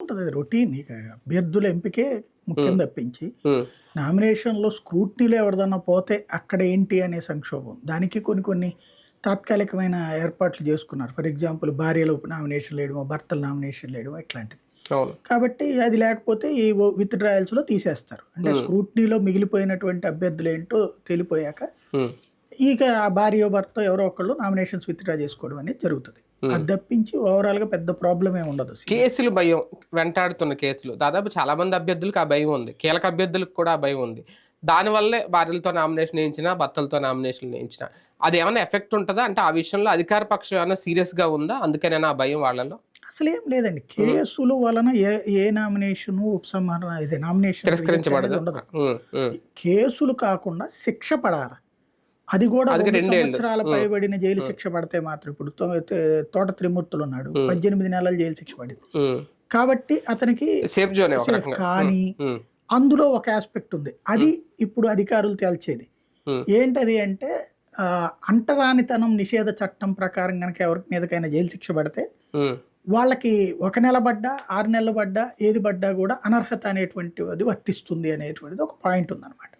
ఉంటుంది అది రొటీన్. ఇక అభ్యర్థుల ఎంపికే ముఖ్యం తప్పించి. నామినేషన్లో స్క్రూట్నీలో ఎవరిదన్నా పోతే అక్కడ ఏంటి అనే సంక్షోభం. దానికి కొన్ని కొన్ని తాత్కాలికమైన ఏర్పాట్లు చేసుకున్నారు. ఫర్ ఎగ్జాంపుల్ భార్యలు నామినేషన్ వేయడమో భర్తలు నామినేషన్ వేయడమో ఇట్లాంటిది. కాబట్టి అది లేకపోతే ఈ విత్ డ్రాయల్స్లో తీసేస్తారు. అంటే స్క్రూట్నీలో మిగిలిపోయినటువంటి అభ్యర్థులు ఏంటో తెలిపోయాక ఇక ఆ భార్య భర్త ఎవరో ఒకళ్ళు నామినేషన్స్ విత్డ్రా చేసుకోవడం అనేది జరుగుతుంది. అది తప్పించి ఓవరాల్గా పెద్ద ప్రాబ్లం ఏమి ఉండదు కేసులు భయం వెంటాడుతున్న కేసులు. దాదాపు చాలా మంది అభ్యర్థులకు ఆ భయం ఉంది. కీలక అభ్యర్థులకు కూడా ఆ భయం ఉంది. దానివల్లే భార్యలతో నామినేషన్ వేయించిన భర్తలతో నామినేషన్ వేయించిన అది ఏమైనా ఎఫెక్ట్ ఉంటుందా? అంటే ఆ విషయంలో అధికార పక్షం ఏమైనా సీరియస్గా ఉందా? అందుకనేనా ఆ భయం వాళ్ళలో? అసలు ఏం లేదండి. కేసుల వలన ఏ ఏ నామినేషన్ ఉపసంహరణ ఇది నామినేషన్ తిరస్కరించబడదు. కేసులు కాకుండా శిక్ష పడాలి? అది కూడా. సంవత్సరాల పైబడిన జైలు శిక్ష పడితే మాత్రం ఇప్పుడు తోట త్రిమూర్తులు ఉన్నాడు పద్దెనిమిది నెలల జైలు శిక్ష పడింది. కాబట్టి అతనికి సేఫ్ జోన్ కానీ అందులో ఒక ఆస్పెక్ట్ ఉంది. అది ఇప్పుడు అధికారులు తేల్చేది. ఏంటది అంటే అంటరానితనం నిషేధ చట్టం ప్రకారం కనుక ఎవరి మీదకైనా జైలు శిక్ష పడితే వాళ్ళకి ఒక నెల పడ్డా ఆరు నెలలు పడ్డా ఏది పడ్డా కూడా అనర్హత అనేటువంటిది వర్తిస్తుంది అనేటువంటిది ఒక పాయింట్ ఉందన్నమాట.